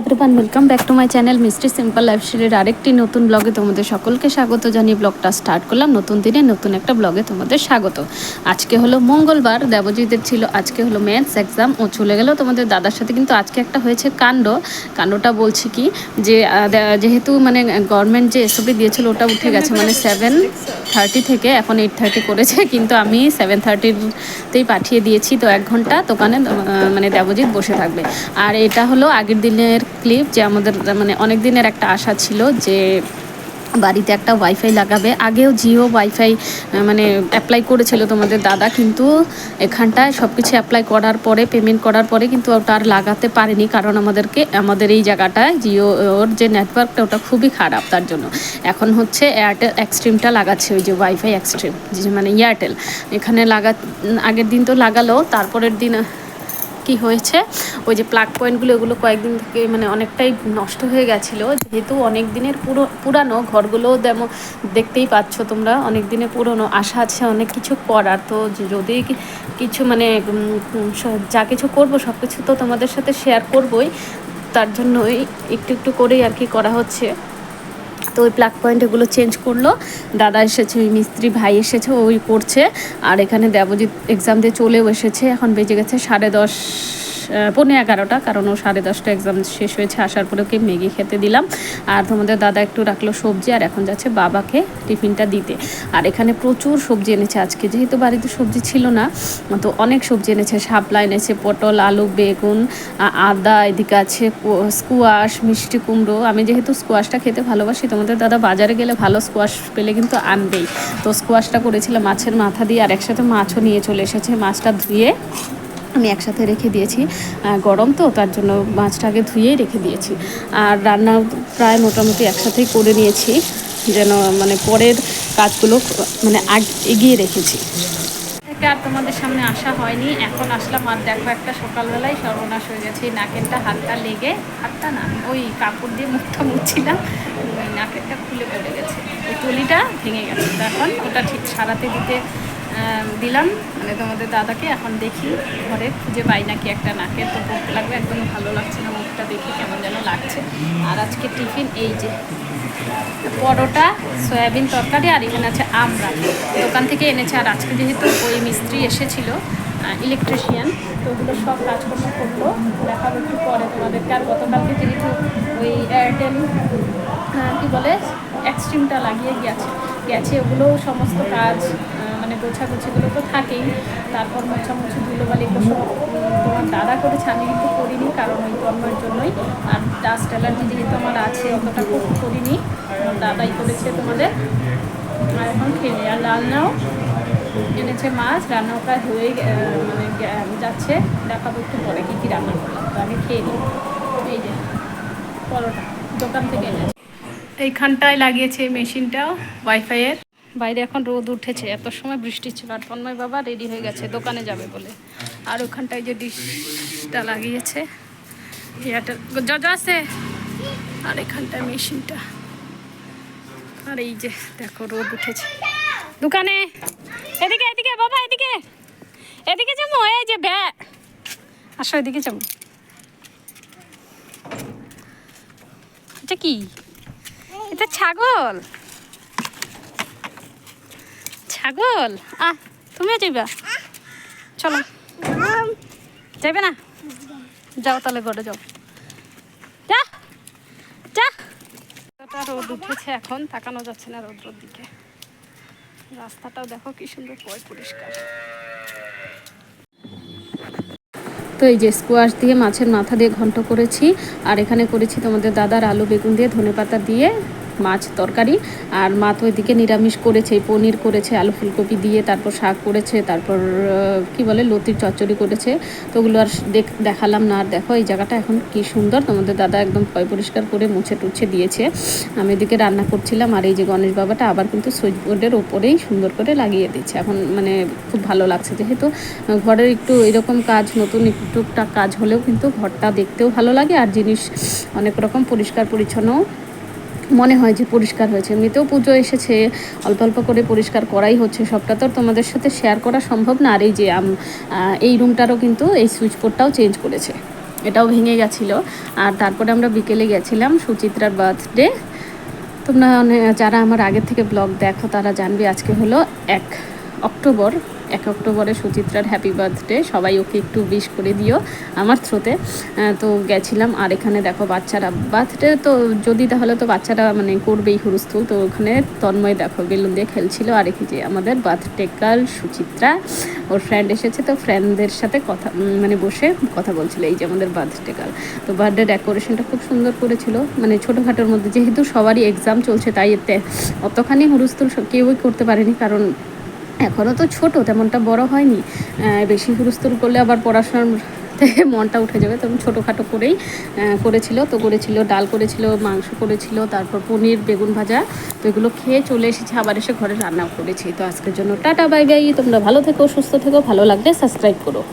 Everyone welcome back to my channel mystery simple life লাইফস্টাইলের আরেকটি নতুন ব্লগে তোমাদের সকলকে স্বাগত। জানিয়ে ব্লগটা স্টার্ট করলাম। নতুন দিনে নতুন একটা ব্লগে তোমাদের স্বাগত। আজকে হলো মঙ্গলবার দেবজিতের ছিল, আজকে হলো ম্যাথস এক্সাম ও চলে গেল। তোমাদের দাদার সাথে কিন্তু আজকে একটা হয়েছে কাণ্ড। কাণ্ডটা বলছি কি, যে যেহেতু মানে গভর্নমেন্ট যে এসবি দিয়েছিল, ওটা উঠে গেছে মানে সেভেন থার্টি থেকে, এখন এইট থার্টি করেছে, কিন্তু আমি সেভেন থার্টিতেই পাঠিয়ে দিয়েছি, তো এক ঘণ্টা দোকানে মানে দেবজিৎ বসে থাকবে। আর এটা হলো আগের দিনের ক্লিপ যে আমাদের মানে অনেক দিনের একটা আশা ছিল যে বাড়িতে একটা ওয়াইফাই লাগাবে। আগেও জিও ওয়াইফাই মানে অ্যাপ্লাই করেছিল তোমাদের দাদা, কিন্তু এখানটায় সব কিছু অ্যাপ্লাই করার পরে পেমেন্ট করার পরে কিন্তু ওটা আর লাগাতে পারেনি, কারণ আমাদেরকে, আমাদের এই জায়গাটায় জিও ওর যে নেটওয়ার্কটা ওটা খুবই খারাপ তার জন্য। এখন হচ্ছে এয়ারটেল এক্সট্রিমটা লাগাচ্ছে, ওই যে ওয়াইফাই এক্সট্রিম মানে এয়ারটেল এখানে লাগা, আগের দিন তো লাগালো, তারপরের দিন কি হয়েছে? ওই যে প্লাগ পয়েন্টগুলো ওগুলো কয়েকদিন থেকে মানে অনেকটাই নষ্ট হয়ে গেছিল। যেহেতু অনেক দিনের পুরো, পুরানো ঘরগুলো যেমন দেখতেই পাচ্ছ তোমরা অনেক দিনের পুরনো, আশা আছে অনেক কিছু করার। তো যদি কিছু মানে যা কিছু করব সব কিছু তো তোমাদের সাথে শেয়ার করবই। তার জন্যই একটু একটু করেই আর কি করা হচ্ছে। তো ওই প্লাগ পয়েন্ট এগুলো চেঞ্জ করল। দাদা এসেছে, ওই মিস্ত্রি ভাই এসেছে, ওই করছে। আর এখানে দেবজিৎ এক্সাম দিয়ে চলেও এসেছে। এখন বেজে গেছে সাড়ে দশ পৌনে এগারোটা, কারণ ও সাড়ে দশটা এক্সাম শেষ হয়েছে, আসার পরে ওকে ম্যাগি খেতে দিলাম। আর তোমাদের দাদা একটু রাখল সবজি, আর এখন যাচ্ছে বাবাকে টিফিনটা দিতে। আর এখানে প্রচুর সবজি এনেছে আজকে, যেহেতু বাড়িতে সবজি ছিল না, তো অনেক সবজি এনেছে, শাপলা এনেছে, পটল, আলু, বেগুন আদা, এদিকে আছে স্কোয়াশ মিষ্টি কুমড়ো। আমি যেহেতু স্কোয়াশটা খেতে ভালোবাসি, তোমাদের দাদা বাজারে গেলে ভালো স্কোয়াশ পেলে কিন্তু আনবেই। তো স্কোয়াশটা করেছিলাম মাছের মাথা দিয়ে, আর একসাথে মাছও নিয়ে চলে এসেছে, মাছটা ধুয়ে আমি একসাথে রেখে দিয়েছি। গরম তো, তার জন্য মাছটা আগে ধুয়েই রেখে দিয়েছি। আর রান্না প্রায় মোটামুটি একসাথেই করে নিয়েছি, যেন মানে পরের কাজগুলো মানে আগ, এগিয়ে রেখেছি। থেকে আর তোমাদের সামনে আসা হয়নি। এখন আসলাম আর দেখো একটা সকালবেলায় সর্বনাশ হয়ে গেছে। নাকেরটা, হাতটা লেগে, হাতটা না, ওই কাপড় দিয়ে মুখটা মুছছিলাম। ওই নাকেরটা খুলে পড়ে গেছে। ওই টলিটা ভেঙে গেছে। এখন ওটা ঠিক সারাতে দিতে দিলাম। মানে তোমাদের দাদাকে এখন দেখি, ঘরে খুঁজে পাই নাকি একটা নাকের তো পড়তে লাগবে। একদম ভালো লাগছে না মুখটা দেখে, কেমন যেন লাগছে। আর আজকে টিফিন এই যে পরোটা, সয়াবিন তরকারি আর এখানে আছে আমরা। দোকান থেকে এনেছে, আর আজকে যেহেতু ওই মিস্ত্রি এসেছিল ইলেকট্রিশিয়ান তো ওগুলো সব কাজকর্ম করল। দেখাবো একটু পরে তোমাদেরকে। আর গতকালকে যেহেতু ওই এয়ারটেল কী বলে এক্সট্রিমটা লাগিয়ে গেছে গেছে, ওগুলোও সমস্ত কাজ গোছাগুছিগুলো তো থাকেই। তারপর মোছামুছি ধুলোবালি সব তোমার দাদা করেছে, আমি কিন্তু করিনি, কারণ ওই জন্মের জন্যই। আর ডাস্ট অ্যালার্জি যেহেতু আমার আছে, অতটা করিনি। দাদাই করেছে তোমাদের। আর এখন খেয়ে নিই। আর রান্নাও এনেছে মাছ, রান্নাও প্রায় হয়ে মানে যাচ্ছে। দেখাবো একটু পরে কী কী রান্না করলাম। তো আমি খেয়ে নিই। এই যে পরোটা, দোকান থেকে এনেছে। এইখানটায় লাগিয়েছে মেশিনটাও ওয়াইফাইয়ের বাইরে এখন রোদ উঠেছে, এত সময় বৃষ্টি ছিল আর তন্ময় বাবা রেডি হয়ে গেছে, দোকানে যাবে বলে। আর ওখানটায় যে ডিশটা লাগিয়েছে এয়ারটেল যা আছে। আর এখানটায় মেশিনটা। আর এই যে, দেখো, রোদ উঠেছে। দোকানে। এদিকে এদিকে, বাবা, এদিকে। এদিকে যাব, এই যে ব্যা, আসো এদিকে যাব। এটা কি? এটা ছাগল? ছাগল? আহ, তুমিও যাইবা। চলো। যাইবে না? যাও তাহলে ঘরে যাও। যা রোদ উঠেছে এখন, তাকানো যাচ্ছে না রোদ্রর দিকে। রাস্তাটাও দেখো কি সুন্দর পয় পরিষ্কার। তো এই যে স্কোয়াশ দিয়ে, মাছের মাথা দিয়ে ঘন্ট করেছি, আর এখানে করেছি তোমাদের দাদার আলু বেগুন দিয়ে ধনেপাতা দিয়ে। মাছ তরকারি আর মা তো এদিকে নিরামিষ করেছে পনির করেছে, আলু ফুলকপি দিয়ে, তারপর শাক করেছে, তারপর কি বলে, লতির চচ্চড়ি করেছে। তো ওগুলো আর দেখ- দেখালাম না। আর দেখো এই জায়গাটা এখন কি সুন্দর। তোমাদের দাদা একদম পয় পরিষ্কার করে মুছে টুছে দিয়েছে। আমি এদিকে রান্না করছিলাম আর এই যে গণেশ বাবাটা আবার কিন্তু সুইচ বোর্ডের ওপরেই সুন্দর করে লাগিয়ে দিচ্ছে এখন মানে খুব ভালো লাগছে। যেহেতু ঘরের একটু এরকম কাজ, নতুন টুকটাক কাজ হলেও কিন্তু ঘরটা দেখতেও ভালো লাগে। আর জিনিস অনেক রকম পরিষ্কার পরিচ্ছন্ন মনে হয় যে পরিষ্কার হয়েছে। এমনিতেও পুজো এসেছে, অল্প অল্প করে পরিষ্কার করাই হচ্ছে, সবটা তো তোমাদের সাথে শেয়ার করা সম্ভব না। আর এই যে এই রুমটারও কিন্তু এই সুইচ বোর্ডটাও চেঞ্জ করেছে। এটাও ভেঙে গেছিল। আর তারপরে আমরা বিকেলে গেছিলাম সুচিত্রার বার্থডে তোমরা যারা আমার আগের থেকে ব্লগ দেখো, তারা জানবে আজকে হলো এক অক্টোবর। এক অক্টোবরে সুচিত্রার হ্যাপি বার্থডে সবাই ওকে একটু উইশ করে দিও আমার থ্রোতে তো গেছিলাম আর এখানে দেখো বাচ্চারা বার্থডে তো যদি তাহলে তো বাচ্চারা মানে করবেই হুরুস্থুল। তো ওখানে তন্ময় দেখো বেলুন দিয়ে খেলছিল। আর এই যে আমাদের বার্থডে গার্ল সুচিত্রা, ওর ফ্রেন্ড এসেছে তো ফ্রেন্ডদের সাথে কথা মানে বসে কথা বলছিল এই যে আমাদের বার্থডে গার্ল তো বার্থডে ডেকোরেশনটা খুব সুন্দর করেছিল। মানে ছোটোখাটোর মধ্যে যেহেতু সবারই এক্সাম চলছে তাই এতে অতখানি হুরুস্থুল কেউই করতে পারেনি। কারণ এখনও তো ছোট, তেমনটা বড় হয়নি। বেশি হুরুস্তুর করলে আবার পড়াশোনার থেকে মনটা উঠে যাবে তখন ছোটোখাটো করেই করেছিল তো, করেছিল, ডাল করেছিল, মাংস করেছিল, তারপর পনির, বেগুন ভাজা, তো এগুলো খেয়ে চলে এসেছি, আবার এসে ঘরে রান্নাও করেছি। তো আজকের জন্য টাটা, বাই বাই, তোমরা ভালো থেকো, সুস্থ থেকো, ভালো লাগলে সাবস্ক্রাইব করো।